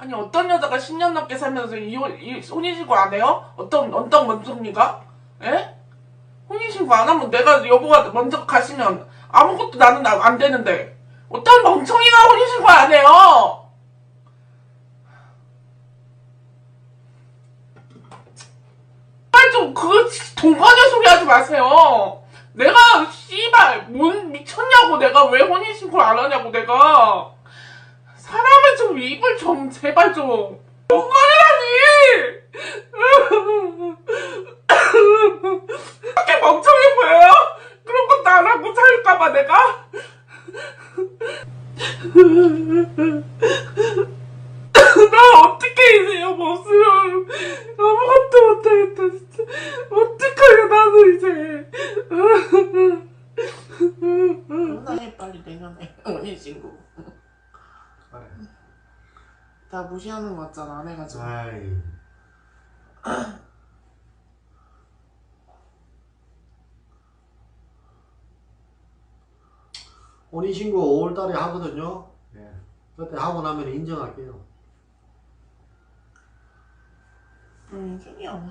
아니 어떤 여자가 10년 넘게 살면서 이혼 이 혼인신고 안 해요? 어떤 어떤 먼저입니까? 예? 혼인신고 안 하면 내가 여보가 먼저 가시면 아무것도 나는 나- 안 되는데 어떤 멍청이가 혼인신고 안 해요? 빨리 좀 그거 동거녀 소리 하지 마세요. 내가 씨발 뭔 미쳤냐고 내가 왜 혼인신고를 안 하냐고 내가 사람을 좀 입을 좀 제발 좀. 동거녀라니! 그렇게 멍청해 보여요? 그런 것도 안 하고 살까봐 내가? 나 어떻게 이제요 못으면 아무것도 못하겠다 진짜. 어떡하냐 나는 이제. 빨리 내년에 혼인신고 그래. 나 무시하는 거 같잖아 안 해가지고 아이. 혼인 신고 5월 달에 하거든요. 예. 그때 하고 나면 인정할게요. 음 신기하네